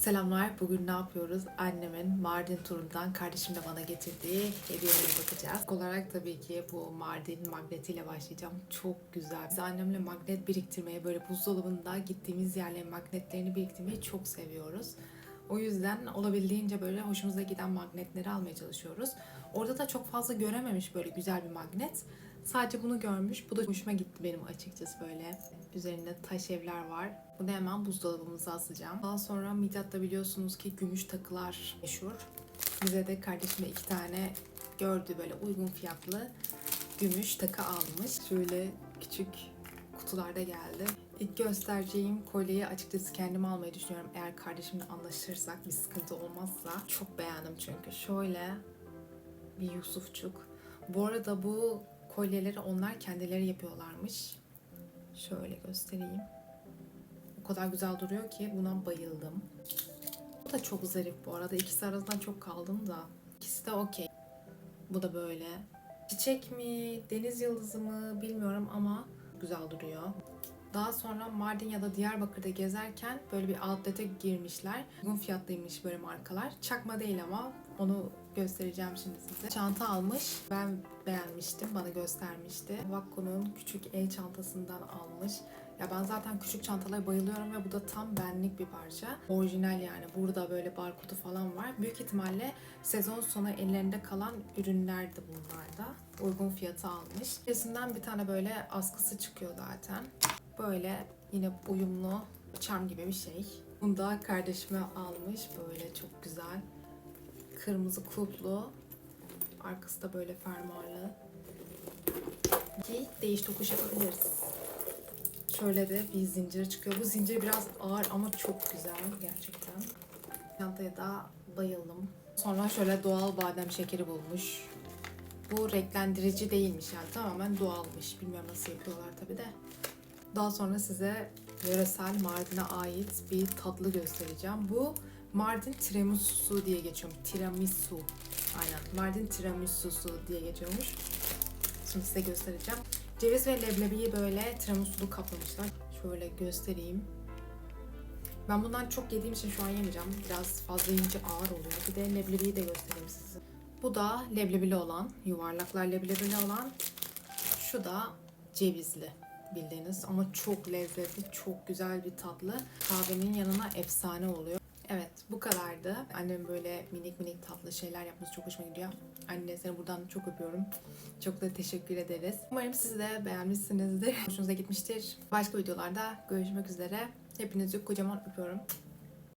Selamlar. Bugün ne yapıyoruz? Annemin Mardin turundan kardeşim de bana getirdiği hediyelere bakacağız. İlk olarak tabii ki bu Mardin magnetiyle başlayacağım. Çok güzel. Biz annemle magnet biriktirmeye böyle buzdolabında gittiğimiz yerlerin magnetlerini biriktirmeyi çok seviyoruz. O yüzden olabildiğince böyle hoşumuza giden magnetleri almaya çalışıyoruz. Orada da çok fazla görememiş böyle güzel bir magnet. Sadece bunu görmüş. Bu da hoşuma gitti benim açıkçası böyle. Üzerinde taş evler var. Bunu hemen buzdolabımıza asacağım. Daha sonra Midyat'ta biliyorsunuz ki gümüş takılar meşhur. Bize de kardeşime iki tane gördü böyle uygun fiyatlı gümüş takı almış. Şöyle küçük kutularda geldi. İlk göstereceğim kolyeyi açıkçası kendim almayı düşünüyorum. Eğer kardeşimle anlaşırsak bir sıkıntı olmazsa. Çok beğendim çünkü. Şöyle bir Yusufçuk. Bu arada bu kolyeleri onlar kendileri yapıyorlarmış. Şöyle göstereyim. O kadar güzel duruyor ki buna bayıldım. Bu da çok zarif bu arada. İkisi arasından çok kaldım da. İkisi de okey. Bu da böyle. Çiçek mi, deniz yıldızı mı bilmiyorum ama güzel duruyor. Daha sonra Mardin ya da Diyarbakır'da gezerken böyle bir outlet'e girmişler. Uygun fiyatlıymış böyle markalar. Çakma değil ama onu göstereceğim şimdi size. Çanta almış. Ben beğenmiştim. Bana göstermişti. Vakko'nun küçük el çantasından almış. Ya ben zaten küçük çantalara bayılıyorum ve bu da tam benlik bir parça. Orijinal yani. Burada böyle barkodu falan var. Büyük ihtimalle sezon sonu ellerinde kalan ürünlerdi bunlar da. Uygun fiyata almış. İçerisinden bir tane böyle askısı çıkıyor zaten. Böyle yine uyumlu çam gibi bir şey. Bunu da kardeşime almış. Böyle çok güzel. Kırmızı kulplu. Arkası da böyle fermuarlı. Ki değiş tokuş yapabiliriz. Şöyle de bir zincir çıkıyor. Bu zincir biraz ağır ama çok güzel gerçekten. Çantaya da bayıldım. Sonra şöyle doğal badem şekeri bulmuş. Bu renklendirici değilmiş yani tamamen doğalmış. Bilmiyorum nasıl yapıyorlar tabi de. Daha sonra size yöresel Mardin'e ait bir tatlı göstereceğim. Bu Mardin tiramisusu diye geçiyor. Tiramisu. Aynen. Mardin tiramisusu diye geçiyormuş. Şimdi size göstereceğim. Ceviz ve leblebiyi böyle tiramisulu kaplamışlar. Şöyle göstereyim. Ben bundan çok yediğim için şu an yemeyeceğim. Biraz fazla yiyince ağır oluyor. Bir de leblebiyi de göstereyim size. Bu da leblebili olan, yuvarlaklar leblebili olan. Şu da cevizli bildiğiniz ama çok lezzetli, çok güzel bir tatlı. Kahvenin yanına efsane oluyor. Evet bu kadardı. Annem böyle minik minik tatlı şeyler yapması çok hoşuma gidiyor. Anne seni buradan çok öpüyorum. Çok da teşekkür ederiz. Umarım siz de beğenmişsinizdir. Hoşunuza gitmiştir. Başka videolarda görüşmek üzere. Hepinizi kocaman öpüyorum.